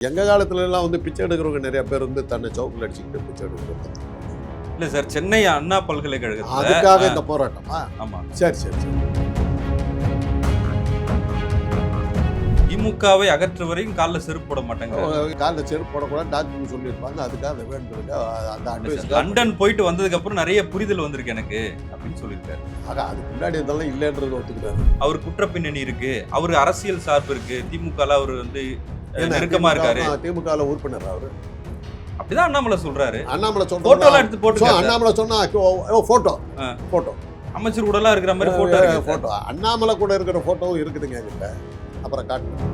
எங்க காலத்துல எல்லாம் வந்து பிச்சை எடுக்கிறவங்க நிறைய பேர் வந்து தன்னை சவுக்கில் அடிச்சுக்கிட்டு பிச்சை எடுக்கிறவங்க. இல்ல சார் சென்னை அண்ணா பல்கலைக்கழகத்துல அதுக்காக இந்த போராட்டமா? ஆமா. சரி சரி சரி. திமுகவை அகற்ற வரையும் காலில் செருப்பு போட மாட்டாங்க காலில் செருப்பு போடக்கூடாது டாக்டர் சொல்லியிருப்பாங்க. அதுக்காக அட்வைஸ் லண்டன் போயிட்டு வந்ததுக்கு அப்புறம் நிறைய புரிதல் வந்திருக்கு எனக்கு அப்படின்னு சொல்லியிருக்காரு. ஆக அதுக்கு முன்னாடி இதெல்லாம் இல்லைன்றது ஒத்துக்கிறாரு அவர் குற்ற பின்னணி இருக்கு அவர் அரசியல் சார்பு இருக்கு. திமுக அவர் வந்து நெருக்கமா இருக்காரு. திமுக உறுப்பினர் அவரு. அப்படிதான் அண்ணாமலை சொல்றாரு. அண்ணாமலை சொல்றோம் எடுத்து போட்டு அண்ணாமலை சொன்னா போட்டோ. போட்டோ அமைச்சர் கூடலாம் இருக்கிற மாதிரி போட்டோ இருக்கு. போட்டோ அண்ணாமலை கூட இருக்கிற போட்டோவும் இருக்குதுங்க என்கிட்ட. அப்புறம் காட்டு.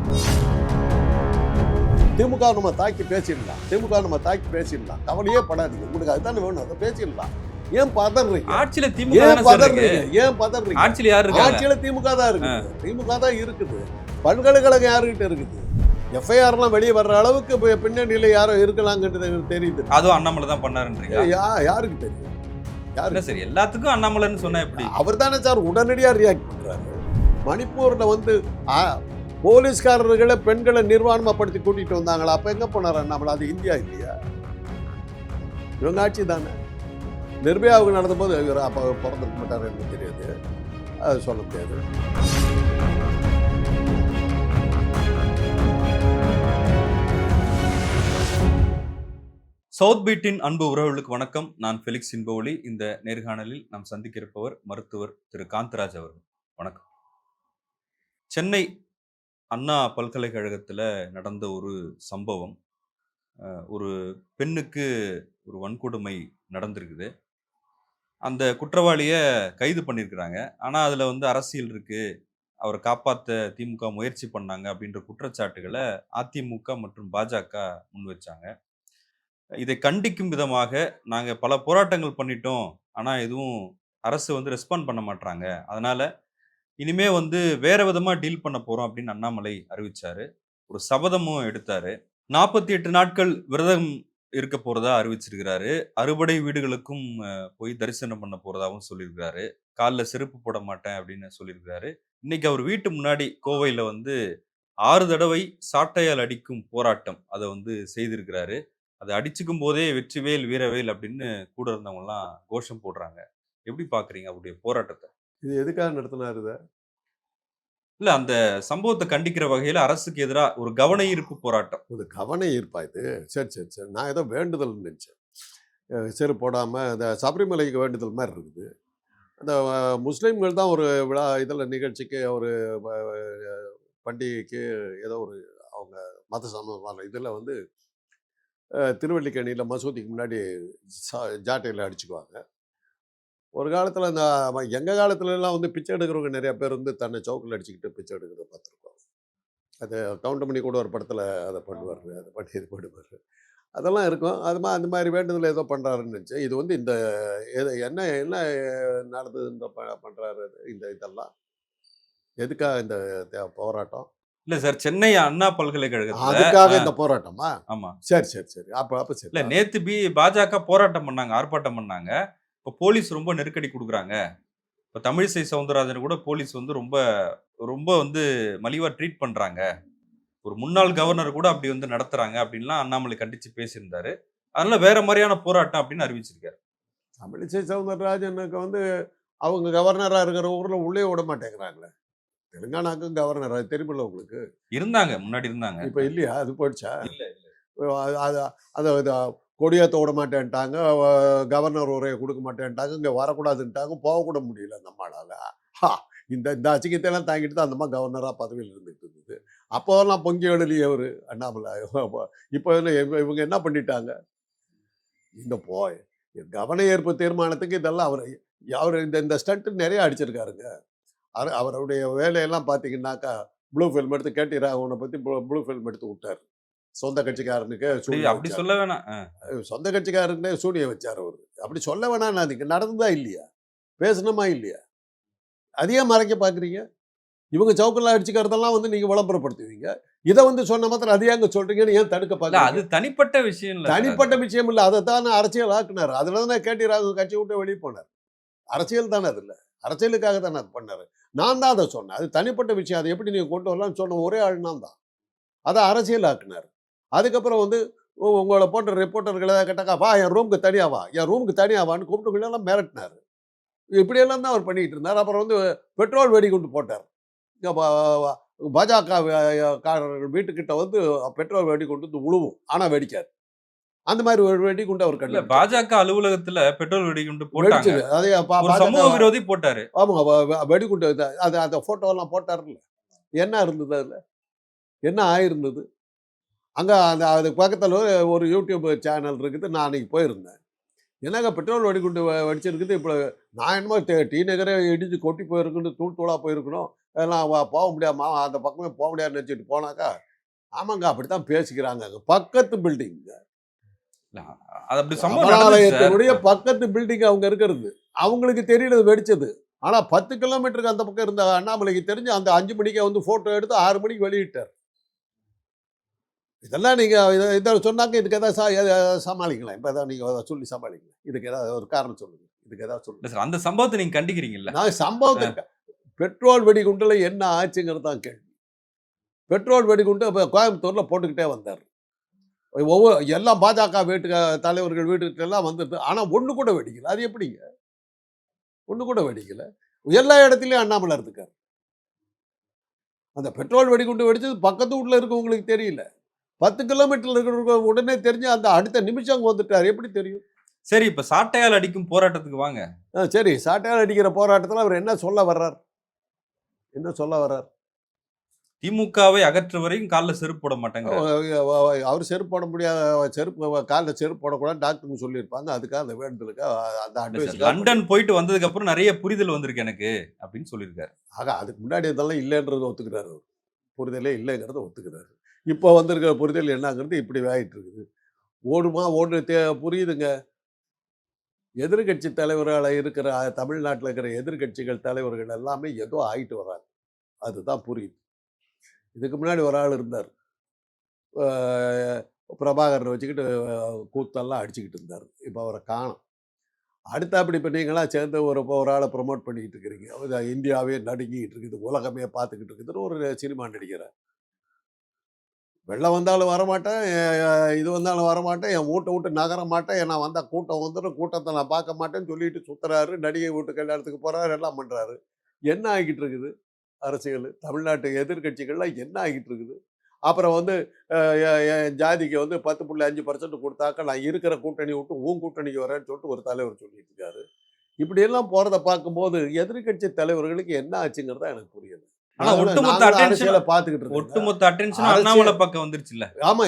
திமுக நம்ம தாக்கி பேசிடலாம். திமுக நம்ம தாக்கி பேசிடலாம். கவலையே படாதீங்க. உங்களுக்கு அதுதானே வேணும். அதை பேசிடலாம். ஏன் பதறீங்க? ஆட்சியில திமுக ஏன் இருக்கு? பதறீங்க? ஏன் பதறீங்க? ஆட்சியில யாரு ஆட்சியில திமுக தான் இருக்குது. திமுக தான் இருக்குது. பல்கலைக்கழகம் யாருக்கிட்ட இருக்குது? எஃப்ஐஆர்லாம் வெளியே வர்ற அளவுக்கு இப்ப பின்னணியில யாரோ இருக்கலாங்கிறது எனக்கு தெரியுது. அதுவும் அண்ணாமலை தான் பண்ணாருன்றீங்க யா- யாருக்கு தெரியும்? யாருக்கு சரி எல்லாத்துக்கும் அண்ணாமலைன்னு சொன்னா எப்படி? அவர் தானே சார் உடனடியா ரியாக்ட் பண்றாரு. மணிப்பூர்ல வந்து போலீஸ்காரர்களை பெண்களை நிர்வாணமாப்படுத்தி கூட்டிட்டு வந்தாங்களா? அப்ப எங்க போனார் அண்ணாமலை? அது இந்தியா இல்லையா? இவங்க ஆட்சி தானே. நிர்பயாவுக்கு நடந்தபோது இவர் அப்ப பிறந்திருக்க மாட்டார் எனக்கு தெரியாது. அது சொல்ல முடியாது. சவுத் பீட்டின் அன்பு உறவுகளுக்கு வணக்கம். நான் ஃபெலிக்ஸ் இன்பவொலி இந்த நேர்காணலில் நாம் சந்திக்க இருப்பவர் மருத்துவர் திரு. காந்தராஜ் அவர்கள். வணக்கம். சென்னை அண்ணா பல்கலைக்கழகத்தில் நடந்த ஒரு சம்பவம் ஒரு பெண்ணுக்கு ஒரு வன்கொடுமை நடந்திருக்குது. அந்த குற்றவாளியை கைது பண்ணியிருக்கிறாங்க ஆனால் அதில் வந்து அரசியல் இருக்குது அவரை காப்பாற்ற திமுக முயற்சி பண்ணாங்க அப்படின்ற குற்றச்சாட்டுகளை அதிமுக மற்றும் பாஜக முன் வச்சாங்க இதை கண்டிக்கும் விதமாக நாங்கள் பல போராட்டங்கள் பண்ணிட்டோம். ஆனால் எதுவும் அரசு வந்து ரெஸ்பாண்ட் பண்ண மாட்டாங்க அதனால இனிமே வந்து வேற விதமாக டீல் பண்ண போகிறோம் அப்படின்னு அண்ணாமலை அறிவிச்சாரு. ஒரு சபதமும் எடுத்தாரு. நாற்பத்தி எட்டு நாட்கள் விரதம் இருக்க போறதா அறிவிச்சிருக்கிறாரு. அறுபடை வீடுகளுக்கும் போய் தரிசனம் பண்ண போறதாவும் சொல்லியிருக்கிறாரு. காலில் செருப்பு போட மாட்டேன் அப்படின்னு சொல்லியிருக்கிறாரு. இன்னைக்கு அவர் வீட்டு முன்னாடி கோவையில் வந்து ஆறு தடவை சாட்டையால் அடிக்கும் போராட்டம் அதை வந்து செய்திருக்கிறாரு. அதை அடிச்சுக்கும் போதே வெற்றிவேல் வீரவேல் அப்படின்னு கூட இருந்தவங்க எல்லாம் கோஷம் போடுறாங்க. எப்படி பாக்குறீங்க அவருடைய போராட்டத்தை? இது எதுக்காக நடத்தினாரு இதை? இல்ல அந்த சம்பவத்தை கண்டிக்கிற வகையில அரசுக்கு எதிராக ஒரு கவன ஈர்ப்பு போராட்டம். ஒரு கவன ஈர்ப்பா இது? சரி சரி சரி. நான் ஏதோ வேண்டுதல் நினச்சேன். அஹ் செருப்பு போடாமல் இந்த சபரிமலைக்கு வேண்டுதல் மாதிரி இருக்குது. அந்த முஸ்லீம்கள் தான் ஒரு விழா இதில் நிகழ்ச்சிக்கு ஒரு பண்டிகைக்கு ஏதோ ஒரு அவங்க மத சம்பந்தமான இதில் வந்து திருவள்ளிக்கணியில் மசூதிக்கு முன்னாடி சா ஜாட்டையில் அடிச்சுக்குவாங்க. ஒரு காலத்தில் இந்த எங்கள் காலத்துலலாம் வந்து பிச்சை எடுக்கிறவங்க நிறைய பேர் வந்து தன்னை சவுக்கில் அடிச்சுக்கிட்டு பிச்சை எடுக்கிறத பார்த்துருக்கோம் அது கவுண்டமணி கூட ஒரு படத்தில் அதை பண்ணுவார் அதை பண்ணி இது பண்ணுவார். அதெல்லாம் இருக்கும். அது மா அந்த மாதிரி வேண்டுதல் ஏதோ பண்ணுறாருன்னு நினச்சி இது வந்து இந்த எது என்ன என்ன நடந்ததுன்ற ப பண்ணுறாரு இந்த இதெல்லாம்? எதுக்காக இந்த தே- போராட்டம்? இல்ல சார் சென்னை அண்ணா பல்கலைக்கழகத்துல அதுக்காக இந்த போராட்டமா? ஆமா. சரி சரி சரி. அப்போ அப்போ சரி. இல்ல நேத்து பி பாஜக போராட்டம் பண்ணாங்க ஆர்ப்பாட்டம் பண்ணாங்க. இப்போ போலீஸ் ரொம்ப நெருக்கடி கொடுக்குறாங்க. இப்போ தமிழிசை சவுந்தரராஜன் கூட போலீஸ் வந்து ரொம்ப ரொம்ப வந்து மலிவா ட்ரீட் பண்றாங்க. ஒரு முன்னாள் கவர்னர் கூட அப்படி வந்து நடத்துறாங்க அப்படின்லாம் அண்ணாமலை கண்டிச்சு பேசியிருந்தாரு. அதனால வேற மாதிரியான போராட்டம் அப்படின்னு அறிவிச்சிருக்காரு. தமிழிசை சவுந்தரராஜனுக்கு வந்து அவங்க கவர்னராக இருக்கிற ஊரில் உள்ளே விட மாட்டேங்கிறாங்களே. தெலுங்கானாக்கும் கவர்னர் அது தெரியுமில்ல உங்களுக்கு? இருந்தாங்க முன்னாடி இருந்தாங்க. இப்போ இல்லையா? அது போயிடுச்சா? அது அது கொடியேற்ற விட மாட்டேன்ட்டாங்க கவர்னர் உரையை கொடுக்க மாட்டேன்ட்டாங்க இங்கே வரக்கூடாதுன்ட்டாங்க போகக்கூட முடியல நம்மளால. ஹா இந்த இந்த அச்சிங்கத்தையெல்லாம் தாங்கிட்டு தான் அந்தம்மா கவர்னராக பதவியில் இருந்துட்டு இருந்தது. அப்போலாம் பொங்கி எழுதிய அவர் அண்ணாமலை. இப்போ இவங்க என்ன பண்ணிட்டாங்க? இந்த போ கவன ஈர்ப்பு தீர்மானத்துக்கு இதெல்லாம் அவர் அவர் இந்த இந்த ஸ்டண்ட் நிறைய அடிச்சிருக்காருங்க. அவருடைய வேலையெல்லாம் பார்த்தீங்கன்னாக்கா ப்ளூ ஃபில்ம் எடுத்து கேட்டி ராகவனை பற்றி ப்ளூ ஃபில்ம் எடுத்து விட்டார். சொந்த கட்சிக்காரனுக்கு அப்படி. சொல்ல வேணாம். சொந்த கட்சிக்காரனுக்கு சூனியம் வச்சார் அவர். அப்படி சொல்ல வேணாம் அதுக்கு நடந்ததா இல்லையா? பேசணுமா இல்லையா? அதையே மறைக்க பார்க்குறீங்க. இவங்க சவுக்கெல்லாம் அடிச்சுக்கிறதெல்லாம் வந்து நீங்கள் விளம்பரப்படுத்துவீங்க. இதை வந்து சொன்ன மாத்திரம் அதை ஏங்க சொல்றீங்கன்னு ஏன் தடுக்க பார்க்குறீங்க? அது தனிப்பட்ட விஷயம் இல்ல. தனிப்பட்ட விஷயம் இல்லை. அதை தானே அரசியல் ஆக்குனார். அதில் தானே கேட்டி ராகு கட்சி விட்டு வெளியே போனார். அரசியல் தானே அது இல்லை அரசியலுக்காக தானே அது பண்ணார் நான் தான் அதை சொன்னேன் அது தனிப்பட்ட விஷயம் அதை எப்படி நீங்கள் கொண்டு வரலாம்னு சொன்ன ஒரே ஆள் நான் தான் அதை அரசியலாக்குனார் அதுக்கப்புறம் வந்து உங்களை போன்ற ரிப்போர்ட்டர்களை கேட்டாக்கா வா என் ரூமுக்கு தனியாவா என் ரூமுக்கு தனியா வான்னு கூப்பிட்டு எல்லாம் மிரட்டினார் இப்படியெல்லாம் தான் அவர் பண்ணிக்கிட்டு இருந்தார் அப்புறம் வந்து பெட்ரோல் வெடிகுண்டு போட்டார் பாஜக காரர்கள் வீட்டுக்கிட்ட வந்து பெட்ரோல் வெடிகுண்டு வந்து உழுவும் ஆனால் வெடிக்காது அந்த மாதிரி ஒரு வெடிகுண்டு அவர் கண்டு பாஜக அலுவலகத்துல பெட்ரோல் வெடிகுண்டு போட்டாங்க. அதே சமூக விரோதி போட்டாரு. ஆமாங்க வெடிகுண்டு அது அந்த ஃபோட்டோலாம் போட்டார்ல. என்ன இருந்தது அதில்? என்ன ஆயிருந்தது? அங்கே அந்த அது பக்கத்தில் ஒரு யூடியூப் சேனல் இருக்குது நான் அன்றைக்கி போயிருந்தேன். என்னங்க பெட்ரோல் வெடிகுண்டு வெடிச்சிருக்குது இப்போ நான் என்னமோ டீ- நகரே இடிஞ்சு கொட்டி போயிருக்குன்னு தூள் தூளாக போயிருக்கணும் அதெல்லாம் வ- போக முடியாமா அந்த பக்கமே போக முடியாதுன்னு நினச்சிட்டு போனாக்கா ஆமாங்க அப்படி தான் பேசிக்கிறாங்க அங்க பக்கத்து பில்டிங் இல்ல, அது அப்படி பக்கத்து பில்டிங் அவங்க இருக்கிறது. அவங்களுக்கு தெரியல வெடிச்சது. ஆனா பத்து கிலோமீட்டருக்கு அந்த பக்கம் இருந்த அண்ணாமலைக்கு தெரிஞ்சு அந்த அஞ்சு மணிக்கு வந்து போட்டோ எடுத்து ஆறு மணிக்கு வெளியிட்டார். இதெல்லாம் நீங்க இத- இதை சொன்னாங்க இதுக்கு ஏதாவது சா- எதாவது சமாளிக்கலாம். இப்ப ஏதாவது நீங்க அதை சொல்லி சமாளிக்கலாம். இதுக்கு ஏதாவது ஒரு காரணம் சொல்லுங்க. இதுக்கு ஏதாவது சொல்லுங்க. சார் அந்த சம்பவத்தை நீங்க கண்டிக்கிறீங்கல்ல? நான் சம்பவத்தை பெட்ரோல் வெடிகுண்டுல என்ன ஆச்சுங்கிறது தான் கேள்வி. பெட்ரோல் வெடிகுண்டு இப்ப கோயம்புத்தூர்ல போட்டுக்கிட்டே வந்தார். ஒவ்வொரு எல்லாம் பாஜக வீட்டு தலைவர்கள் வீட்டுக்கு எல்லாம் வந்துட்டு ஆனா ஒண்ணு கூட வெடிக்கல. அது எப்படிங்க? ஒண்ணு கூட வெடிக்கல. எல்லா இடத்துலயும் அண்ணாமலை இருக்கார். அந்த பெட்ரோல் வெடிகுண்டு வெடிச்சது பக்கத்து வீட்டுல இருக்கவங்களுக்கு தெரியல. பத்து கிலோமீட்டர்ல இருக்கிறவங்க உடனே தெரிஞ்சு அந்த அடுத்த நிமிஷம் அங்க வந்துட்டார். எப்படி தெரியும்? சரி இப்ப சாட்டையால் அடிக்கும் போராட்டத்துக்கு வாங்க. ஆ, சரி. சாட்டையால் அடிக்கிற போராட்டத்தில் அவர் என்ன சொல்ல வர்றார்? என்ன சொல்ல வர்றார்? திமுகவை அகற்ற வரைக்கும் கால்ல செருப்பு போட மாட்டாங்க அவர் செருப்பு போட முடியாத செருப்பு காலில் செருப்பு போடக்கூடாது டாக்டருங்க சொல்லியிருப்பாங்க. அதுக்காக அந்த வேண்டுதலுக்காக அந்த அட்வைஸ் லண்டன் போயிட்டு வந்ததுக்கு அப்புறம் நிறைய புரிதல் வந்திருக்கு எனக்கு அப்படின்னு சொல்லியிருக்காரு. ஆக அதுக்கு முன்னாடி இதெல்லாம் இல்லைன்றதை ஒத்துக்கிறாரு அவர். புரிதலே இல்லைங்கிறத ஒத்துக்கிறாரு. இப்போ வந்திருக்கிற புரிதல் என்னங்கிறது இப்படி ஆயிட்டு இருக்குது ஓடுமா ஓடு தே புரியுதுங்க. எதிர்கட்சி தலைவர்களாக இருக்கிற தமிழ்நாட்டில் இருக்கிற எதிர்கட்சிகள் தலைவர்கள் எல்லாமே ஏதோ ஆயிட்டு வராங்க. அதுதான் புரியுது. இதுக்கு முன்னாடி ஒரு ஆள் இருந்தார். பிரபாகரனை வச்சுக்கிட்டு கூத்தெல்லாம் அடிச்சுக்கிட்டு இருந்தார். இப்போ அவரை காணும். அடுத்த அப்படி இப்போ நீங்களாம் சேர்ந்து ஒரு ஒரு ஆளை ப்ரொமோட் பண்ணிக்கிட்டு இருக்கிறீங்க. இந்தியாவே நடுங்கிட்டு இருக்குது. உலகமே பார்த்துக்கிட்டு இருக்குதுன்னு ஒரு சினிமா நடிக்கிறார் வெள்ளம் வந்தாலும் வரமாட்டேன். இது வந்தாலும் வரமாட்டேன். என் வீட்டை விட்டு நகர மாட்டேன். நான் வந்தால் கூட்டம் வந்துடும் கூட்டத்தை நான் பார்க்க மாட்டேன்னு சொல்லிட்டு சுற்றுறாரு நடிகை வீட்டு கல்யாணத்துக்கு போகிறாரு எல்லாம் பண்ணுறாரு என்ன ஆகிட்டு இருக்குது? அரசியல் தமிழ்நாட்டு எதிர்க்கட்சிகள்லாம் என்ன ஆகிட்டு இருக்குது அப்புறம் வந்து ஜாதிக்கு வந்து பத்து புள்ளி அஞ்சு பர்சன்ட் கொடுத்தாக்க நான் இருக்கிற கூட்டணி விட்டு உன் கூட்டணிக்கு வரேன்னு சொல்லிட்டு ஒரு தலைவர் சொல்லிட்டு இருக்காரு. இப்படியெல்லாம் போகிறத பார்க்கும்போது எதிர்க்கட்சி தலைவர்களுக்கு என்ன ஆச்சுங்கிறதா எனக்கு வந்துருச்சுல்ல. ஆமா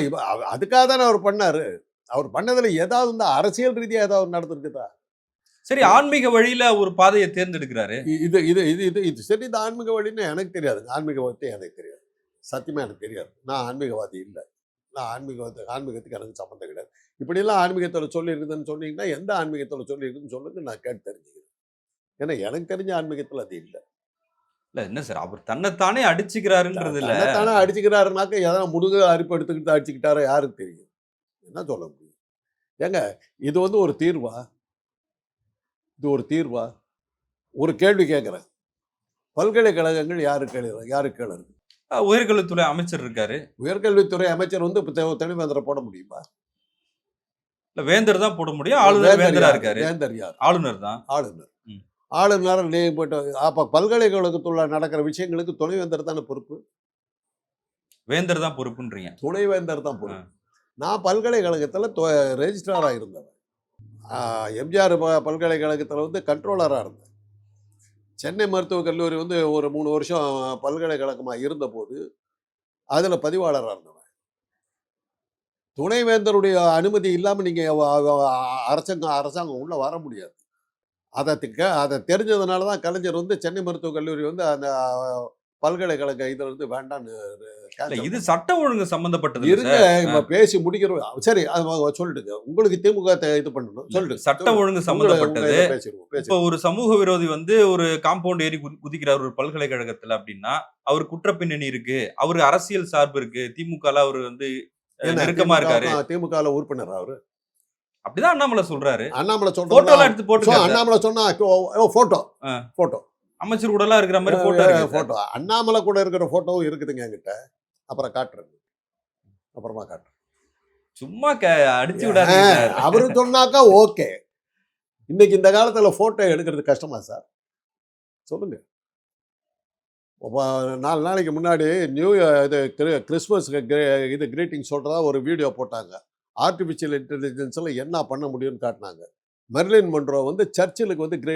அதுக்காக தானே அவர் பண்ணாரு. அவர் பண்ணதுல ஏதாவது இந்த அரசியல் ரீதியா ஏதாவது நடந்திருக்குதா? சரி ஆன்மீக வழியில ஒரு பாதையை தேர்ந்தெடுக்கிறாரு. இது இது இது இது இது சரி இந்த ஆன்மீக வழின்னு எனக்கு தெரியாது. ஆன்மீகவாதி எனக்கு தெரியாது. சத்தியமா எனக்கு தெரியாது. நான் ஆன்மீகவாதி இல்லை. நான் ஆன்மீகவாதி ஆன்மீகத்துக்கு எனக்கு சம்மந்தம் கிடையாது. இப்படியெல்லாம் ஆன்மீகத்தில் சொல்லியிருக்குதுன்னு சொன்னீங்கன்னா எந்த ஆன்மீகத்தில் சொல்லியிருக்குன்னு சொல்லுங்க நான் கேட்டு தெரிஞ்சுக்கிறேன். ஏன்னா எனக்கு தெரிஞ்ச ஆன்மீகத்தில் அது இல்லை. இல்ல என்ன சார் அவர் தன்னைத்தானே அடிச்சுக்கிறாருன்றது இல்ல. தானே அடிச்சுக்கிறாருனாக்க எதனா முடுகு அரிப்பு எடுத்துக்கிட்டு அடிச்சுக்கிட்டாரோ யாருக்கு தெரியும்? என்ன சொல்ல முடியும்? ஏங்க இது வந்து ஒரு தீர்வா? இது ஒரு தீர்வா? ஒரு கேள்வி கேட்குறேன். பல்கலைக்கழகங்கள் யாரு கேளு யாரு கேளு? இருக்கு அஹ் உயர்கல்வித்துறை அமைச்சர் இருக்காரு. உயர்கல்வித்துறை அமைச்சர் வந்து இப்போ தனிவேந்தரை போட முடியுமா? இல்ல வேந்தர் தான் போட முடியும். ஆளுநர் வேந்தரா யார்? இருக்காரு. வேந்தர் யார்? ஆளுநர் தான். ஆளுநர். ஆளுநர் நீ போயிட்டு அப்போ பல்கலைக்கழகத்துள்ள நடக்கிற விஷயங்களுக்கு துணைவேந்தர் தானே பொறுப்பு? வேந்தர் தான் பொறுப்புன்றீங்க. துணைவேந்தர் தான் பொறுப்பு. நான் பல்கலைக்கழகத்தில் ரெஜிஸ்ட்ராராக இருந்தேன் ஆஹ் எம்ஜிஆர் ப- பல்கலைக்கழகத்தில் வந்து கண்ட்ரோலராக இருந்தேன். சென்னை மருத்துவக் கல்லூரி வந்து ஒரு மூணு வருஷம் பல்கலைக்கழகமாக இருந்தபோது அதில் பதிவாளராக இருந்தவன். துணைவேந்தருடைய அனுமதி இல்லாமல் நீங்கள் அரசாங்கம் அரசாங்கம் உள்ளே வர முடியாது. அதை திக்க- அதை தெரிஞ்சதுனால தான் கலைஞர் வந்து சென்னை மருத்துவக் கல்லூரி வந்து அந்த பல்கலைக்கழக இதில் இல்ல cancel இது சட்ட ஒழுங்கு சம்பந்தப்பட்டது இருங்க. இப்ப பேசி முடிக்கிறோம் சரி அது சொல்லிடுங்க. உங்களுக்கு திமுக இது பண்ணணும். சொல்லிடுங்க சட்ட ஒழுங்கு சம்பந்தப்பட்டது. இப்ப ஒரு சமூக விரோதி வந்து ஒரு காம்பவுண்ட் ஏறி குதி- குதிக்கிறார் ஒரு பல்கலைக்கழகத்துல அப்படின்னா அவர் குற்ற பின்னணி இருக்கு. அவரு அரசியல் சார்பு இருக்கு. திமுக அவரு வந்து நெருக்கமா இருக்காரு. திமுக உறுப்பினர் அவரு? அப்படிதான் அண்ணாமலை சொல்றாரு. அண்ணாமலை போட்டோ எல்லாம் சொல்றா எடுத்து போட்டு அண்ணாமலை சொன்னா போட்டோ. போட்டோ அமைச்சர் கூட எல்லாம் இருக்கிற மாதிரி போட்டோ இருக்கு சார். போட்டோ அண்ணாமலை கூட இருக்கிற போட்டோவும் இருக்குதுங்க என்கிட்ட. அப்புறம் காட்டுறேன். அப்புறமா காட்டுறேன். சும்மா க அடிச்சு சார். அவரு சொன்னாக்கா ஓகே இன்னைக்கு இந்த காலத்துல போட்டோ எடுக்கிறது கஷ்டமா சார்? சொல்லுங்க. நாலு நாளைக்கு முன்னாடி நியூ இது கிரே- இது கிரீட்டிங் சொல்றதா ஒரு வீடியோ போட்டாங்க. ஆர்டிஃபிஷியல் இன்டெலிஜென்ஸில் என்ன பண்ண முடியும்னு காட்டினாங்க. மெர்லின் மன்றோ வந்து சர்ச்சிலுக்கு வந்து கிரே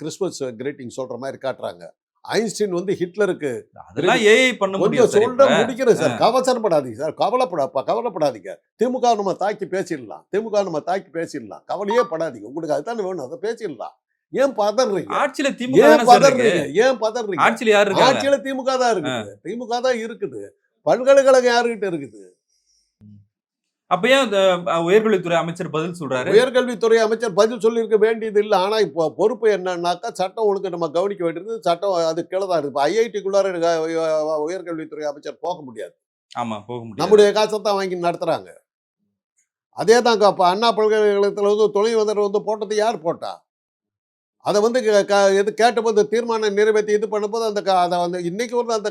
கிறிஸ்மஸ் கிரீட்டிங் சொல்ற மாதிரி காட்டுறாங்க. ஐன்ஸ்டீன் வந்து ஹிட்லருக்கு அதெல்லாம் ஏஐ பண்ண முடியும் சொல்ற. முடிக்கிறேன் சார். கவசரப்படாதீங்க சார். கவலைப்படா கவலைப்படாதீங்க. திமுக நம்ம தாக்கி பேசிடலாம். திமுக நம்ம தாக்கி பேசிடலாம். கவலையே படாதீங்க. உங்களுக்கு அதுதானே வேணும். அதை பேசிடலாம். ஏன் பதறீங்க? ஆட்சியில திமுக ஏன். பதறீங்க? ஏன் பதறீங்க? ஆட்சியில யாரு ஆட்சியில திமுக தான் இருக்குது. திமுக தான் இருக்குது. பல்கலைக்கழகம் யாருகிட்ட இருக்குது? அப்ப ஏன் உயர்கல்வித்துறை அமைச்சர் பதில் சொல்றாரு? உயர்கல்வித்துறை அமைச்சர் பதில் சொல்லியிருக்க வேண்டியது இல்லை. ஆனா இப்போ பொறுப்பு என்னன்னாக்கா சட்டம் ஒழுங்கு நம்ம கவனிக்க வேண்டியது சட்டம் அது கீழே தான் இருக்கு. ஐஐடிக்குள்ளார உயர்கல்வித்துறை அமைச்சர் போக முடியாது. ஆமா போக முடியும் நம்முடைய காசை தான் வாங்கி நடத்துறாங்க. அதே தாங்க அப்போ அண்ணா பல்கலைக்கழகத்தில் வந்து துணைவேந்தர் வந்து போட்டது யார் போட்டா? அதை வந்து இது கேட்டபோது தீர்மானம் நிறைவேற்றி இது பண்ணும்போது அந்த அதை வந்து இன்னைக்கு வந்து அந்த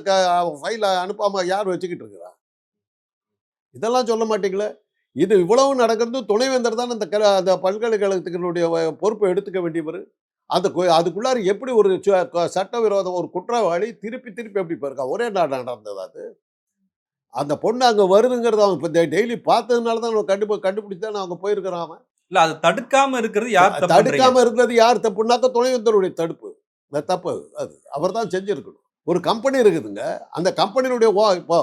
ஃபைலை அனுப்பாம யார் வச்சுக்கிட்டு இருக்கிறா? இதெல்லாம் சொல்ல மாட்டீங்களே? இது இவ்வளவு நடக்கிறது துணைவேந்தர் தான் அந்த கல அந்த பல்கலைக்கழகத்துக்களுடைய வ- பொறுப்பை எடுத்துக்க வேண்டியவர். அந்த கு- அதுக்குள்ளார எப்படி ஒரு க- சட்டவிரோத ஒரு குற்றவாளி திருப்பி திருப்பி எப்படி போயிருக்கா? ஒரே நாடு நடந்தது அது. அந்த பொண்ணு அங்கே வருதுங்கிறத அவன் இப்போ டெய்லி பார்த்ததுனால தான் அவன் கண்டுபி கண்டுபிடிச்சு தான் அவங்க போயிருக்கிறான் அவன். இல்ல அது தடுக்காம இருக்கிறது யார் தப்பு தடுக்காம இருந்தது யார் தப்புனாக்க துணைவேந்தருடைய தடுப்பு. தப்பு அது. அவர் தான் செஞ்சிருக்கணும். ஒரு கம்பெனி இருக்குதுங்க. அந்த கம்பெனியினுடைய ஓ இப்போ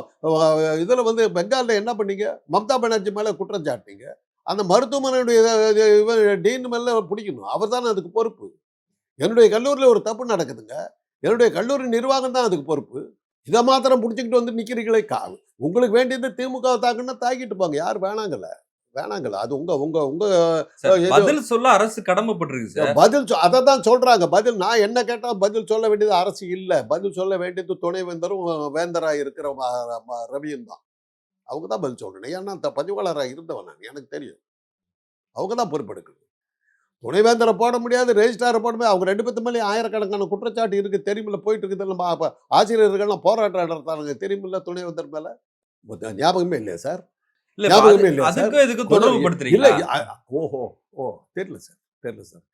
இதில் வந்து பெங்காலில் என்ன பண்ணீங்க? மம்தா பானர்ஜி மேலே குற்றம் சாட்டினீங்க. அந்த மருத்துவமனையுடைய இவன் டீன் மேலே பிடிக்கணும். அவர் தானே அதுக்கு பொறுப்பு. என்னுடைய கல்லூரியில் ஒரு தப்பு நடக்குதுங்க. என்னுடைய கல்லூரி நிர்வாகம் தான் அதுக்கு பொறுப்பு. இதை மாத்திரம் பிடிச்சிக்கிட்டு வந்து நிற்கிறீங்களே கா உங்களுக்கு வேண்டியது திமுக தாக்குன்னா தாக்கிட்டு போங்க. யார் வேணாங்கல்ல. வேணாங்கல்ல அது உங்க உங்க உங்க பதில் சொல்ல அரசு கடமைப்பட்டிருக்கு சார். பதில் அதை தான் சொல்றாங்க. பதில் நான் என்ன கேட்டா பதில் சொல்ல வேண்டியது அரசு இல்ல. பதில் சொல்ல வேண்டியது துணைவேந்தரும் வேந்தரா இருக்கிற ரவியும் தான். அவங்க தான் பதில் சொல்லணும். ஏன்னா அந்த பதிவாளராக இருந்தவன் நான். எனக்கு தெரியும். அவங்க தான் பொறுப்பெடுக்கணும். துணைவேந்தரை போட முடியாது ரெஜிஸ்டாரை போட முடியாது. அவங்க ரெண்டு பேத்து மேலே ஆயிரக்கணக்கான குற்றச்சாட்டு இருக்கு. தெரியுமில்ல போயிட்டு இருக்குது நம்ம ஆசிரியர்கள்லாம் போராட்டம் நடத்தாங்க தெரியுமில்ல துணைவேந்தர் மேல? ஞாபகமே இல்லையா சார்? ஞாபகமே அது- இல்லையா சார்? அதுக்கும் இதுக்கு தொடர்பு இல்ல ஓஹோ ஓ தெரியல சார் தெரியல சார்.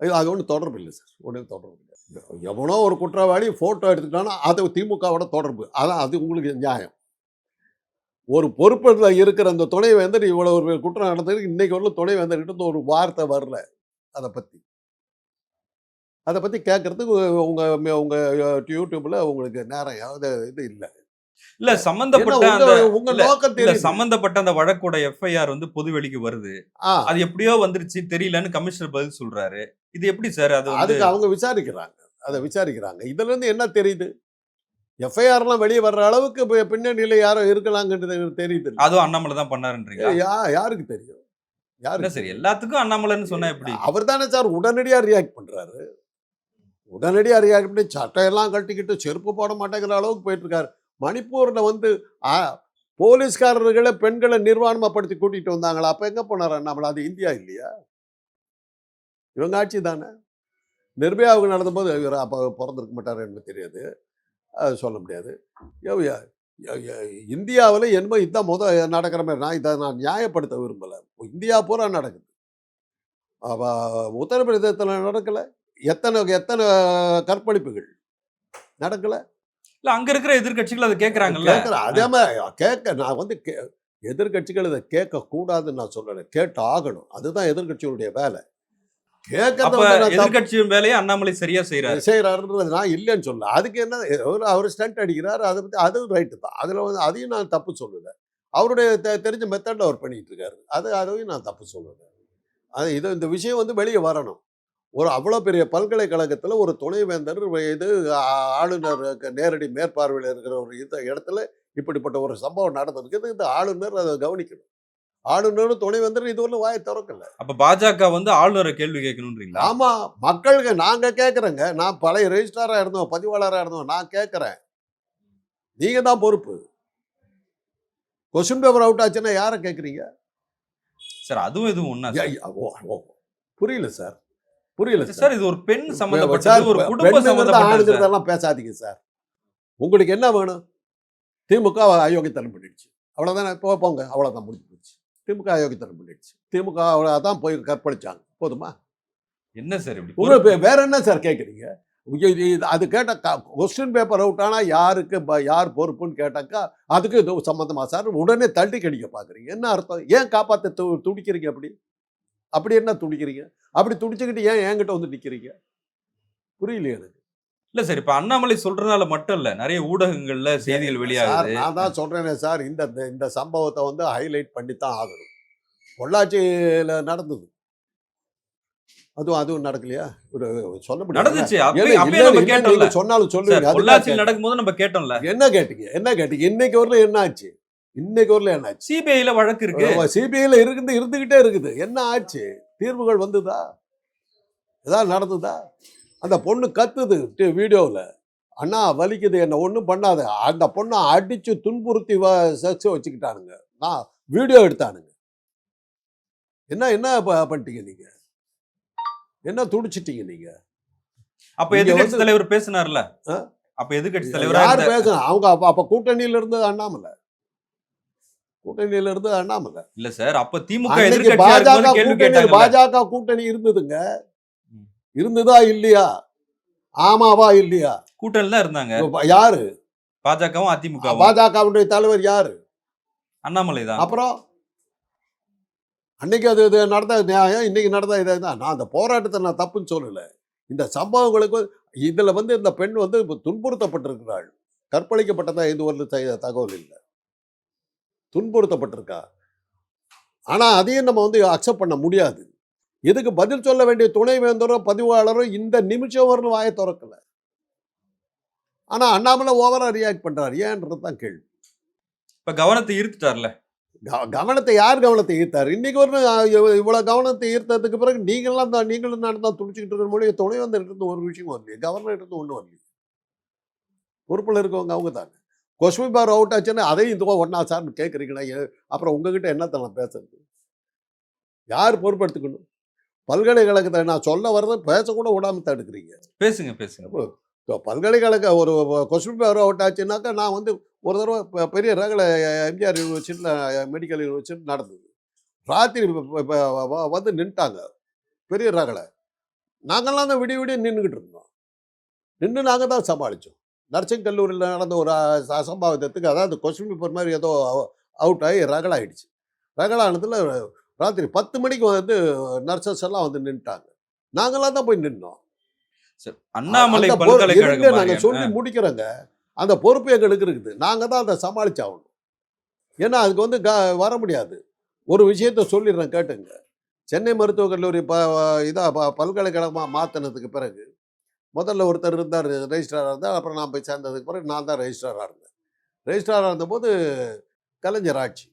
அது ஒன்றும் தொடர்பு இல்லை சார் ஒன்றும் தொடர்பு இல்லை. எவனோ ஒரு குற்றவாளி ஃபோட்டோ எடுத்துக்கிட்டானா அது திமுகவோட தொடர்பு. அதான் அது உங்களுக்கு நியாயம். ஒரு பொறுப்பில் இருக்கிற அந்த துணைவேந்தர் இவ்வளோ ஒரு குற்றம் நடந்ததுக்கு இன்னைக்கு வரலும் துணைவேந்தர் கிட்ட ஒரு வார்த்தை வரல அதை பற்றி அதை பற்றி கேட்கறதுக்கு உங்கள் உங்கள் யூடியூப்பில் உங்களுக்கு நேரம் யாவது இது இல்லை. இல்ல சம்பந்தப்பட்ட உங்க அந்த உங்க நோக்கம் சம்பந்தப்பட்ட அந்த வழக்கோட எஃப்ஐஆர் வந்து பொது வெளிக்கு வருது அது எப்படியோ வந்துருச்சு தெரியலன்னு கமிஷனர் பதில் சொல்றாரு. இது எப்படி சார்? அது அதுக்கு அவங்க விசாரிக்கிறாங்க. அதை விசாரிக்கிறாங்க. இதுல இருந்து என்ன தெரியுது? எஃப்ஐஆர்லாம் வெளியே வர்ற அளவுக்கு பின்னணியில யாரோ இருக்கலாங்கிறது தெரியுது. அதுவும் அண்ணாமலை தான் பண்ணாருன்றீங்களா? யா- யாருக்கு தெரியும்? யாருக்கு சார் எல்லாத்துக்கும் அண்ணாமலைன்னு சொன்னா எப்படி? அவர் தானே சார் உடனடியா ரியாக்ட் பண்றாரு. உடனடியா ரியாக்ட் பண்ணி சட்டம் எல்லாம் கட்டிக்கிட்டு செருப்பு போட மாட்டேங்கிற அளவுக்கு போயிட்டு இருக்காரு. மணிப்பூரில் வந்து ஆ, போலீஸ்காரர்களை பெண்களை நிர்வாணமாகப்படுத்தி கூட்டிட்டு வந்தாங்களா? அப்போ எங்கே போனாரு நம்மள அது இந்தியா இல்லையா? இவங்க ஆட்சி தானே? நிர்பயாவுக்கு நடந்தபோது இவர் அப்போ பிறந்திருக்க மாட்டார் எனக்கு தெரியாது. அது சொல்ல முடியாது. இந்தியாவில் என்னமோ இதான் முத நடக்கிற மாதிரி நான் இதை நான் நியாயப்படுத்த விரும்பலை. இந்தியா பூரா நடக்குது. உத்தரப்பிரதேசத்தில் நடக்கலை. எத்தனை எத்தனை கற்பழிப்புகள் நடக்கலை? இல்ல அங்க இருக்கிற எதிர்க்கட்சிகள் அதை கேக்குறாங்கல்ல? கேட்கற அதே மாதிரி கேட்க நான் வந்து எதிர்கட்சிகள் இதை கேட்க கூடாதுன்னு நான் சொல்லலை கேட்டு ஆகணும் அதுதான் எதிர்கட்சிகளுடைய வேலை. கேட்கறத எதிர்க்கட்சியின் வேலையை அண்ணாமலை சரியா செய்யறாரு செய்கிறாருன்றது நான் இல்லைன்னு சொல்ல அதுக்கு என்ன அவர் ஸ்டண்ட் அடிக்கிறார் அதை பற்றி அதுவும் ரைட்டு தான். அதில் வந்து அதையும் நான் தப்பு சொல்லலை. அவருடைய தெரிஞ்ச மெத்தடில் அவர் பண்ணிட்டு இருக்காரு. அது அதையும் நான் தப்பு சொல்லலை. அது இது இந்த விஷயம் வந்து வெளியே வரணும். ஒரு அவ்வளோ பெரிய பல்கலைக்கழகத்தில் ஒரு துணைவேந்தர் இது ஆ- ஆளுநருக்கு நேரடி மேற்பார்வையில் இருக்கிற ஒரு இந்த இடத்துல இப்படிப்பட்ட ஒரு சம்பவம் நடந்திருக்குது இந்த ஆளுநர் அதை கவனிக்கணும். ஆளுநரும் துணைவேந்தர் இதுவரை வாயை திறக்கல. அப்ப பாஜக வந்து ஆளுநரை கேள்வி கேட்கணும்ன்றீங்களா? ஆமா மக்களுக்கு நாங்க கேட்குறேங்க. நான் பழைய ரெஜிஸ்ட்ராரா இருந்தோம் பதிவாளராக இருந்தோம் நான் கேட்குறேன். நீங்க தான் பொறுப்பு. கொஸ்டின் பேப்பர் அவுட் ஆச்சுன்னா யாரை கேட்குறீங்க? சார் அதுவும் ஒண்ணா சார்? புரியல சார். புரியல சார் இது ஒரு பெண் சம்பந்தப்பட்டது ஒரு குடும்ப பெண்ணுங்கிறது, சம்பந்தப்பட்டது சார். ஆணுங்கிறதெல்லாம் பேசாதீங்க சார். உங்களுக்கு என்ன வேணும்? திமுக அயோக்கியத்தனம் பண்ணிடுச்சு. அவ்வளோதானே இப்போ போங்க அவ்வளோதான் முடிஞ்சு போச்சு. திமுக அயோக்கியத்தனம் பண்ணிடுச்சு. திமுக அதான் போய் கற்பழிச்சாங்க. போதுமா? என்ன சார் இப்படி வேற என்ன சார் கேட்குறீங்க அது கேட்ட கொஸ்டின் பேப்பர் அவுட் ஆனால் யாருக்கு ப- யார் பொறுப்புன்னு கேட்டாக்கா அதுக்கு இது சம்மந்தமா சார்? உடனே தள்ளி கடிக்க பார்க்குறீங்க என்ன அர்த்தம்? ஏன் காப்பாற்ற து துடிக்கிறீங்க அப்படி? அப்படி என்ன துடிக்கிறீங்க? அப்படி துடிச்சுக்கிட்டு ஏன் என்கிட்ட வந்து நிற்கிறீங்க புரியலையே எனக்கு. இல்ல சார் இப்ப அண்ணாமலை சொல்றதுனால மட்டும் இல்ல நிறைய ஊடகங்கள்ல செய்திகள் வெளியாகுது. நான் தான் சொல்றேனே சார் இந்த இந்த- சம்பவத்தை வந்து ஹைலைட் பண்ணி தான் ஆகணும். பொள்ளாச்சியில் நடந்தது. அதுவும் அதுவும் நடக்கலையா? ஒரு சொல்ல முடியாது சொன்னாலும் கேட்டேன். நடக்கும்போது நம்ம கேட்டோம்ல. என்ன கேட்டீங்க? என்ன கேட்டீங்க? இன்னைக்கு வரல என்ன ஆச்சு இன்னைக்கு வரல என்ன ஆச்சு. சிபிஐல வழக்கு இருக்கு. சிபிஐல இருக்குது இருந்துகிட்டே இருக்குது. என்ன ஆச்சு? தீர்வுகள் வந்ததா? ஏதாவது நடந்ததா? அந்த பொண்ணு கத்துது வீடியோவில் அண்ணா வலிக்குது என்ன ஒன்றும் பண்ணாத. அந்த பொண்ணை அடிச்சு துன்புறுத்தி செக்ஸ் வச்சுக்கிட்டானுங்க. நான் வீடியோ எடுத்தானுங்க. என்ன என்ன பண்ணிட்டீங்க நீங்க? என்ன துடிச்சிட்டீங்க நீங்க? அப்ப எதிர்கட்சி தலைவர் பேசினார்ல? அப்ப எதிர்கட்சி தலைவரா யார் பேசணும் அவங்க அப்ப அப்ப கூட்டணியில இருந்து அண்ணாமலை. கூட்டணியில இருந்து அண்ணாமலை. இல்ல சார் அப்ப திமுக பாஜக கூட்டணி பாஜக கூட்டணி இருந்ததுங்க. இருந்ததா இல்லையா? ஆமாவா இல்லையா? கூட்டணி தான் இருந்தாங்க. யாரு? பாஜகவும் அதிமுகவும். பாஜகவுடைய தலைவர் யாரு? அண்ணாமலை தான். அப்புறம்? அன்னைக்கு அது இது நடந்த நியாயம் இன்னைக்கு நடந்த இதே தான். நான் அந்த போராட்டத்தை நான் தப்புன்னு சொல்லல. இந்த சம்பவங்களுக்கு இதுல வந்து இந்த பெண் வந்து துன்புறுத்தப்பட்டிருக்கிறாள். கற்பழிக்கப்பட்டதா இது ஒரு தகவல் இல்லை. துன்புறுத்தப்பட்டிருக்கா? ஆனா அதையும் நம்ம வந்து அக்செப்ட் பண்ண முடியாது. இதுக்கு பதில் சொல்ல வேண்டிய துணைவேந்தரும் பதிவாளரும் இந்த நிமிஷம் வரலும் வாயை திறக்கல. ஆனா அண்ணாமலை ஓவரா ரியாக்ட் பண்றாரு. ஏன்றது தான் கேள்வி. இப்ப கவனத்தை ஈர்த்துட்டார்ல? கவனத்தை யார் கவனத்தை ஈர்த்தார்? இன்னைக்கு ஒரு இவ்வளவு கவனத்தை ஈர்த்ததுக்கு பிறகு நீங்களாம் தான் நீங்களும் நான் தான் துடிச்சுக்கிட்டு இருக்கிற மொழியை துணை வந்து இருந்து ஒரு விஷயம் வரலையே. கவர்னர் இருந்து ஒன்றும் வரலையே. பொறுப்பில் இருக்கவங்க அவங்க தானே. கொஸ்மி பார் அவுட் ஆச்சுன்னா அதையும் இதுவோ ஒன்றா சார்னு கேட்குறீங்களா அப்புறம் உங்ககிட்ட என்னத்தை நான் பேசுறது? யார் பொறுப்பெடுத்துக்கணும் பல்கலைக்கழகத்தை நான் சொல்ல வர்றதை பேசக்கூட விடாம தடுக்கிறீங்க. பேசுங்க பேசுங்க. இப்போ பல்கலைக்கழக ஒரு கொஸ்டின் பேப்பர் அவுட் ஆச்சுன்னாக்கா நான் வந்து ஒரு தடவை பெரிய ரகலை எம்ஜிஆர் யூனிவர்சிட்டியில் மெடிக்கல் யூனிவர்சிட்டி நடந்தது. ராத்திரி வந்து நின்ட்டாங்க பெரிய ரகலை. நாங்கள்லாம் தான் விடிய விடிய நின்றுக்கிட்டு இருந்தோம். நின்று நாங்கள் தான் சமாளித்தோம் நர்சிங் கல்லூரியில் நடந்த ஒரு அசம்பாவிதத்துக்கு அதாவது கொஸ்டின் பேப்பர் மாதிரி ஏதோ அவுட் ஆகி ரகலாயிடுச்சு. ரகலானதில் ராத்திரி பத்து மணிக்கு வந்து நர்சஸ் எல்லாம் வந்து நின்ட்டாங்க. நாங்களாம் தான் போய் நின்னோம். அண்ணாமலை அந்த பொறு- இருங்க, பல்கலைக்கழகம் நாங்க சொல்லி முடிக்கிறோங்க. அந்த பொறுப்பு எங்களுக்கு இருக்குது. நாங்க தான் அதை சமாளிச்சாகணும். ஏன்னா அதுக்கு வந்து க- வர முடியாது. ஒரு விஷயத்த சொல்லிடுறேன் கேட்டுங்க. சென்னை மருத்துவக் கல்லூரி ப இதாக ப பல்கலைக்கழகமாக மாற்றினதுக்கு பிறகு முதல்ல ஒருத்தர் இருந்தார் ரெஜிஸ்ட்ராராக இருந்தார் அப்புறம் நான் போய் சேர்ந்ததுக்கு பிறகு நான் தான் ரெஜிஸ்ட்ராராக இருந்தேன். ரெஜிஸ்ட்ராராக இருந்தபோது கலைஞர் ஆட்சி.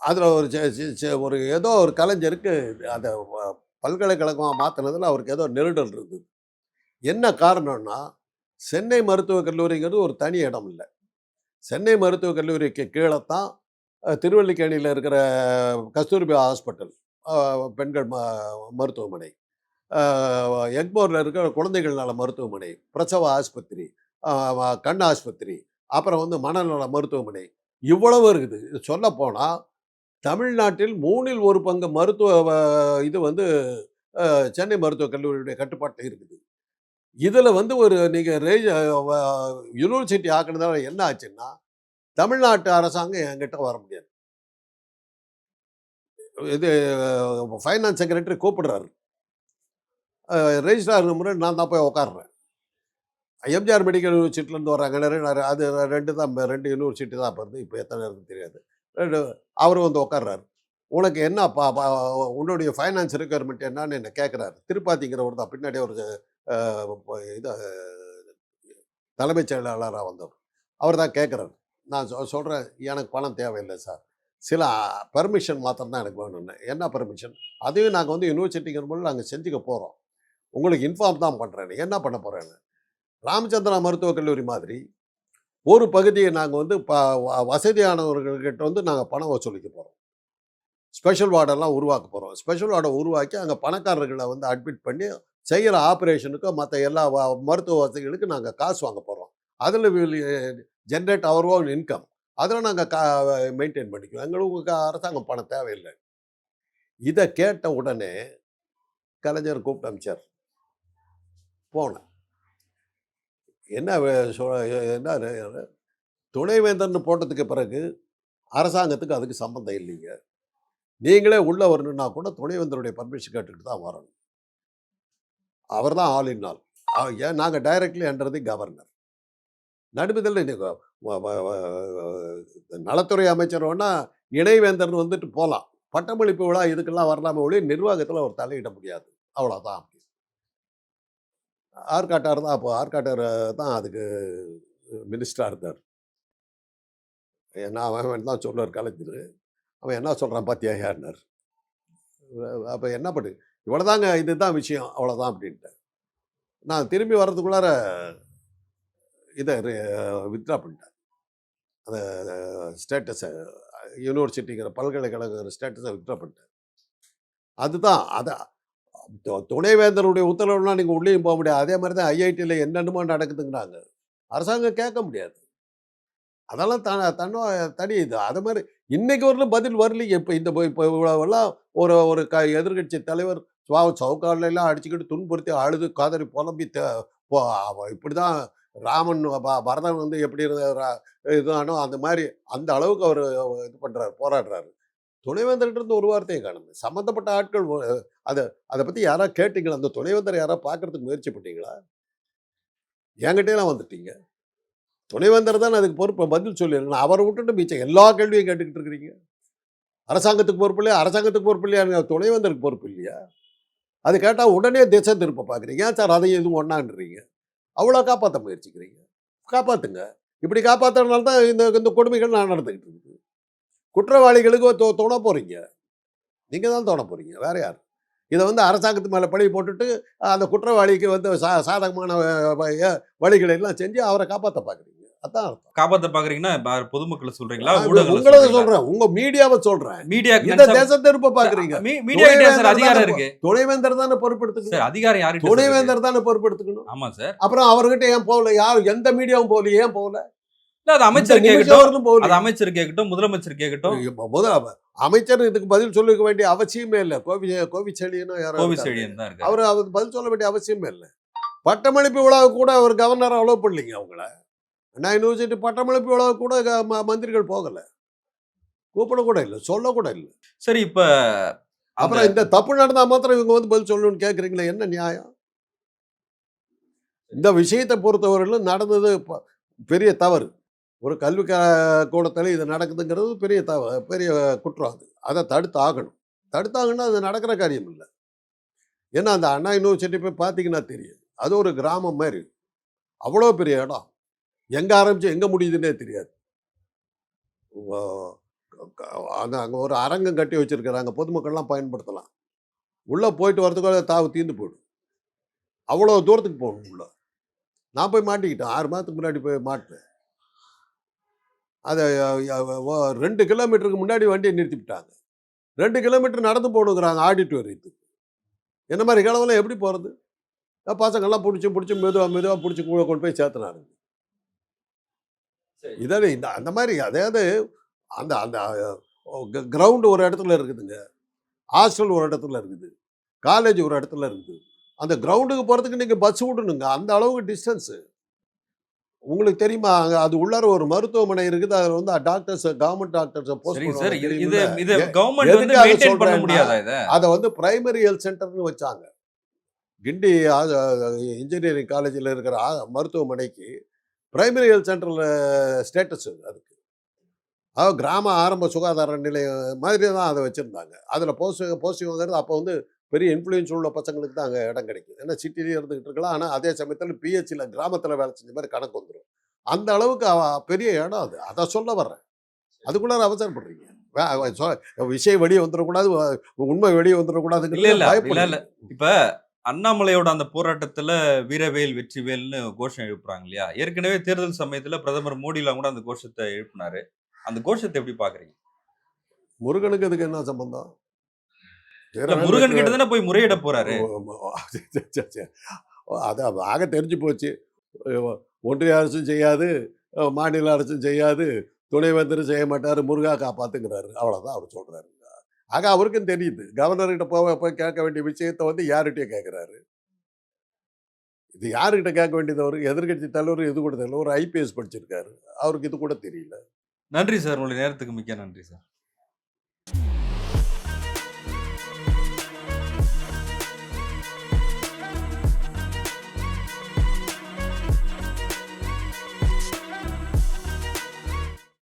அதில் ஒரு ஒரு ஏதோ ஒரு கலைஞருக்கு அந்த பல்கலைக்கழகமாக மாற்றினதில் அவருக்கு ஏதோ நெருடல் இருந்தது. என்ன காரணம்னா சென்னை மருத்துவக் கல்லூரிங்கிறது ஒரு தனி இடம் இல்லை. சென்னை மருத்துவக் கல்லூரிக்கு கீழே தான் திருவள்ளிக்கேணியில் திருவல்லிக்கேணியில் இருக்கிற கஸ்தூர்பா ஹாஸ்பிட்டல் பெண்கள் ம மருத்துவமனை. எக்மோரில் இருக்கிற குழந்தைகள் நல மருத்துவமனை பிரசவ ஆஸ்பத்திரி கண் ஆஸ்பத்திரி அப்புறம் வந்து மனநல மருத்துவமனை இவ்வளவு இருக்குது. இது சொல்லப்போனால் தமிழ்நாட்டில் மூணில் ஒரு பங்கு மருத்துவ இது வந்து சென்னை மருத்துவக் கல்லூரியுடைய கட்டுப்பாட்டில் இருக்குது. இதில் வந்து ஒரு நீங்கள் ரேஜ் யூனிவர்சிட்டி ஆக்கினதால என்ன ஆச்சுன்னா தமிழ்நாட்டு அரசாங்கம் என்கிட்ட வர முடியாது. இது ஃபைனான்ஸ் செக்ரட்டரி கூப்பிடுறாரு. ரெஜிஸ்ட்ரார் நம்பர் நான் தான் போய் உட்காடுறேன் எம்ஜிஆர் மெடிக்கல் யூனிவர்சிட்டிலேருந்து வராங்க நிறைய அது ரெண்டு தான் ரெண்டு யூனிவர்சிட்டி தான் இப்போ இருந்து இப்போ எத்தனை இருக்குன்னு தெரியாது. ரெண்டு அவரும் வந்து உட்கார்றாரு உனக்கு என்ன பா உன்னுடைய ஃபைனான்ஸ் ரெக்குயர்மெண்ட் என்னன்னு என்ன கேட்குறாரு திருப்பாத்திங்கிறவர் தான். பின்னாடி ஒரு இது தலைமைச் செயலாளராக வந்தவர். அவர் தான் கேட்குறாரு நான் சொ சொல்கிறேன் எனக்கு பணம் தேவையில்லை சார். சில பர்மிஷன் மாத்திரம் தான் எனக்கு வேணும்னு. என்ன பர்மிஷன் அதையும் நாங்கள் வந்து யூனிவர்சிட்டிங்கிற போது நாங்கள் செஞ்சுக்க போகிறோம் உங்களுக்கு இன்ஃபார்ம் தான் பண்ணுறேன் என்ன பண்ண போகிறேன்னு ராமச்சந்திரா மருத்துவக் கல்லூரி மாதிரி ஒரு பகுதியை நாங்கள் வந்து ப வ- வசதியானவர்கள்கிட்ட வந்து நாங்கள் பணம் வசூலிக்க போகிறோம் ஸ்பெஷல் வார்டெல்லாம் உருவாக்க போகிறோம் ஸ்பெஷல் வார்டை உருவாக்கி அங்கே பணக்காரர்களை வந்து அட்மிட் பண்ணி செய்கிற ஆப்ரேஷனுக்கும் மற்ற எல்லா வ- மருத்துவ வசதிகளுக்கும் நாங்கள் காசு வாங்க போகிறோம் அதில் ஜென்ரேட் அவர் ஓன் இன்கம் அதில் நாங்கள் கா மெயின்டைன் பண்ணிக்குவோம். எங்களுக்கு அரசாங்கம் பணம் தேவையில்லை. இதை கேட்ட உடனே கலைஞர் கூப்பிட்டு அமிச்சார். போனேன் என்ன சொ- என்ன துணைவேந்தர்னு போட்டதுக்கு பிறகு அரசாங்கத்துக்கு அதுக்கு சம்மந்தம் இல்லைங்க. நீங்களே உள்ளே வரணுன்னா கூட துணைவேந்தருடைய பர்மிஷன் கேட்டுட்டு தான் வரணும். அவர் தான் ஆல் இன் ஆல் ஏன் நாங்கள் டைரக்ட்லி என்றது கவர்னர் நடுமிதல் நலத்துறை அமைச்சர் இணைவேந்தர்னு வந்துட்டு போகலாம் பட்டமளிப்பு விழா இதுக்கெல்லாம் வரலாமே ஒளி நிர்வாகத்தில் அவர் தலையிட முடியாது. அவ்வளோதான் ஆற்காட்டார் தான் அப்போ ஆற்காட்டார் தான் அதுக்கு மினிஸ்டராக இருந்தார். என்ன அவன் தான் சொல்லுவார் கலைஞர் அவன் என்ன சொல்கிறான் பாத்தியா யாருனார் அப்போ என்ன பண்ணு இவ்வளோதாங்க இதுதான் விஷயம் அவ்வளோதான் அப்படின்ட்டு நான் திரும்பி வர்றதுக்குள்ளார இதை வித்ட்ரா பண்ணிட்டேன் அந்த ஸ்டேட்டஸை யூனிவர்சிட்டிங்கிற பல்கலைக்கழக ஸ்டேட்டஸை வித்ட்ரா பண்ணிட்டேன் அதுதான் அதை துணைவேந்தருடைய உத்தரவுலாம் நீங்கள் உள்ளேயும் போக முடியாது. அதே மாதிரி தான் ஐஐடியில் என்னென்னமோ நடக்குதுங்கிறாங்க. அரசாங்கம் கேட்க முடியாது. அதெல்லாம் த தன்னோ தனி இது. அது மாதிரி இன்னைக்கு வரலும் பதில் வரலைங்க இப்போ இந்த இப்போ இவ்வளோவெல்லாம் ஒரு ஒரு க எதிர்கட்சி தலைவர் சுவா சவுக்காடுல எல்லாம் அடிச்சுக்கிட்டு துன்புறுத்தி அழுது காதறி புலம்பி இப்படி தான் ராமன் பரதன் வந்து எப்படி இருந்த இதுதானோ அந்த மாதிரி அந்த அளவுக்கு அவர் இது பண்ணுறாரு போராடுறாரு. துணைவேந்தர்கிட்ட ஒரு வார்த்தையை காணுங்க. சம்மந்தப்பட்ட ஆட்கள் அதை அதை பற்றி யாராவது கேட்டீங்களா? அந்த துணைவேந்தர் யாராவது பார்க்கறதுக்கு முயற்சி பண்ணீங்களா? என்கிட்டலாம் வந்துட்டீங்க. துணைவேந்தர் தான் அதுக்கு பொறுப்பு பதில் சொல்லிருக்கணும் அவரை விட்டுட்டு மிச்சம் எல்லா கேள்வியும் கேட்டுக்கிட்டு இருக்கிறீங்க. அரசாங்கத்துக்கு பொறுப்பு இல்லையா? அரசாங்கத்துக்கு பொறுப்பு இல்லையா? துணைவேந்தருக்கு பொறுப்பு இல்லையா? அது கேட்டால் உடனே திசை திருப்ப பார்க்குறீங்க ஏன் சார் அதையும் எதுவும் ஒன்றான்றீங்க அவ்வளோ காப்பாற்ற முயற்சிக்கிறீங்க. காப்பாற்றுங்க இப்படி காப்பாற்றுறதுனால தான் இந்த இந்த கொடுமைகள் நான் நடந்துக்கிட்டு இருக்குது குற்றவாளிகளுக்கு தொ தொண போகிறீங்க நீங்கள் தான் தோண போகிறீங்க வேற யார்? இதை வந்து அரசாங்கத்து மேலே பழி போட்டுட்டு அந்த குற்றவாளிக்கு வந்து சா சாதகமான வழிகளை எல்லாம் செஞ்சு அவரை காப்பாற்ற பார்க்குறீங்க அதான் அர்த்தம். காப்பாத்த பாக்குறீங்கன்னா பொதுமக்களை சொல்றீங்களா? உங்களை? சொல்றேன். உங்க மீடியாவை சொல்றேன். மீடியா இந்த தேச திருப்ப பாக்குறீங்க. மீடியா சார் துணைவேந்தர் அதிகாரம் தானே இருக்கு. துணைவேந்தர் தானே சார் பொறுப்பெடுத்துக்கணும் அதிகாரம் சார் இருக்கு? துணைவேந்தர் தானே பொறுப்பெடுத்துக்கணும்? ஆமா சார். அப்புறம் அவர்கிட்ட ஏன் போகல? யார் எந்த மீடியாவும் போகல? ஏன் போகல? இல்ல அது அமைச்சர் கேட்கட்டும் அது அமைச்சர் கேட்கட்டும் முதலமைச்சர் கேட்கட்டும் அமைச்சர் இதுக்கு பதில் சொல்லிக்க வேண்டிய அவசியமே இல்லை. கோவி கோவிச்செழியனும் யாரோ கோவி இருக்காரு. செழியன் தான் அவர் பதில் சொல்ல வேண்டிய அவசியமே இல்லை. பட்டமளிப்பு விழாவுக்கு கூட அவர் கவர்னர் அலோவ் பண்ணலீங்க அவங்கள. அண்ணா யூனிவர்சிட்டி பட்டமளிப்பு விழாவுக்கு கூட மந்திரிகள் போகல. கூப்பிட கூட இல்லை சொல்ல கூட இல்லை. சரி இப்ப அப்புறம் இந்த தப்பு நடந்தா மாத்திரம் இவங்க வந்து பதில் சொல்லணும்னு கேட்குறீங்களே என்ன நியாயம்? இந்த விஷயத்தை பொறுத்தவரையிலும் நடந்தது பெரிய தவறு. ஒரு கல்வி கூடத்தில் இது நடக்குதுங்கிறது பெரிய த பெரிய குற்றம் அது. அதை தடுத்து ஆகணும் தடுத்தாங்கன்னா அது நடக்கிற காரியம் இல்லை. ஏன்னா அந்த அண்ணா யூனிவர்சிட்டி போய் பார்த்தீங்கன்னா தெரியும். அது ஒரு கிராமம் மாதிரி அவ்வளோ பெரிய இடம். எங்கே ஆரம்பிச்சு எங்கே முடியுதுன்னே தெரியாது. அந்த அங்கே ஒரு அரங்கம் கட்டி வச்சுருக்கிறாங்க. பொதுமக்கள்லாம் பயன்படுத்தலாம். உள்ளே போயிட்டு வரதுக்குள்ள தாவு தீர்ந்து போயிடும். அவ்வளோ தூரத்துக்கு போகணும் உள்ள. நான் போய் மாட்டிக்கிட்டேன். ஆறு மாதத்துக்கு முன்னாடி போய் மாட்டினேன் அதை ரெண்டு கிலோமீட்டருக்கு முன்னாடி வண்டியை நிறுத்திவிட்டாங்க. ரெண்டு கிலோமீட்டர் நடந்து போகணுங்கிறாங்க ஆடிட்டோரியத்துக்கு என்ன மாதிரி கிழவெல்லாம் எப்படி போகிறது பசங்கள்லாம் பிடிச்சி பிடிச்சி மெதுவாக மெதுவாக பிடிச்சி கூட கொண்டு போய் சேர்த்துனாருங்க சரி. இதானே இந்த அந்த மாதிரி அதாவது அந்த அந்த கிரவுண்டு ஒரு இடத்துல இருக்குதுங்க. ஹாஸ்டல் ஒரு இடத்துல இருக்குது. காலேஜ் ஒரு இடத்துல இருக்குது. அந்த கிரவுண்டுக்கு போகிறதுக்கு நீங்கள் பஸ் விடணுங்க. அந்த அளவுக்கு டிஸ்டன்ஸு. உங்களுக்கு தெரியுமா? அங்க அது உள்ளார ஒரு மருத்துவமனை இருக்குது. அதில் வந்து டாக்டர்ஸ் கவர்மெண்ட் டாக்டர்ஸ் போஸ்ட் சரி இது இது கவர்மெண்ட் வந்து மெயின்டைன் பண்ண முடியாதா இத? அதை வந்து பிரைமரி ஹெல்த் சென்டர்னு வச்சாங்க. கிண்டி இன்ஜினியரிங் காலேஜில் இருக்கிற மருத்துவமனைக்கு பிரைமரி ஹெல்த் சென்டரில் ஸ்டேட்டஸ் அதுக்கு. அதாவது கிராம ஆரம்ப சுகாதார நிலையம் மாதிரி தான் அதை வச்சுருந்தாங்க. அதில் போஸ்ட் போஸ்டிங் வாங்குறது அப்போ வந்து பெரிய இன்ஃப்ளூயன்ஸ் உள்ள பசங்களுக்கு தான் அங்கே இடம் கிடைக்கும் ஏன்னா சிட்டிலேயே இருந்துகிட்டு இருக்கலாம். ஆனால் அதே சமயத்தில் பிஹெச்சியில் கிராமத்தில் வேலை செஞ்ச மாதிரி கணக்கு வந்துடும் அந்த அளவுக்கு பெரிய இடம் அது. அதை சொல்ல வர்றேன். அதுக்குள்ளார அவசரப்படுறீங்க. வே- அவ- சொ- விஷயம் வெளியே வந்துடக்கூடாது உண்மை வெளியே வந்துடக்கூடாது இல்ல, இல்ல. இப்ப அண்ணாமலையோட அந்த போராட்டத்துல வீரவேல் வெற்றிவேல்னு கோஷம் எழுப்புறாங்க இல்லையா? ஏற்கனவே தேர்தல் சமயத்துல பிரதமர் மோடிலாம் கூட அந்த கோஷத்தை எழுப்பினாரு. அந்த கோஷத்தை எப்படி பாக்குறீங்க? முருகனுக்கு அதுக்கு என்ன சம்பந்தம்? முருகன் கிட்ட தானே போய் முறையிட போறாரு. அது ஆக தெரிஞ்சு போச்சு. ஒன்றிய அரசும் செய்யாது மாநில அரசும் செய்யாது துணைவேந்தர் செய்ய மாட்டார் முருகா காப்பாத்துங்கிறாரு. அவ்வளோதான் அவர் சொல்றாரு. ஆக அவருக்கும் தெரியுது. கவர்னர்கிட்ட போக போய் கேட்க வேண்டிய விஷயத்தை வந்து யார்கிட்டயே கேட்குறாரு இது யாருக்கிட்ட கேட்க வேண்டியது அவருக்கு எதிர்கட்சி தலைவர் இது கூட தெரியல. ஒரு ஐபிஎஸ் படிச்சிருக்காரு. அவருக்கு இது கூட தெரியல. நன்றி சார். உங்களுடைய நேரத்துக்கு மிக்க நன்றி சார்.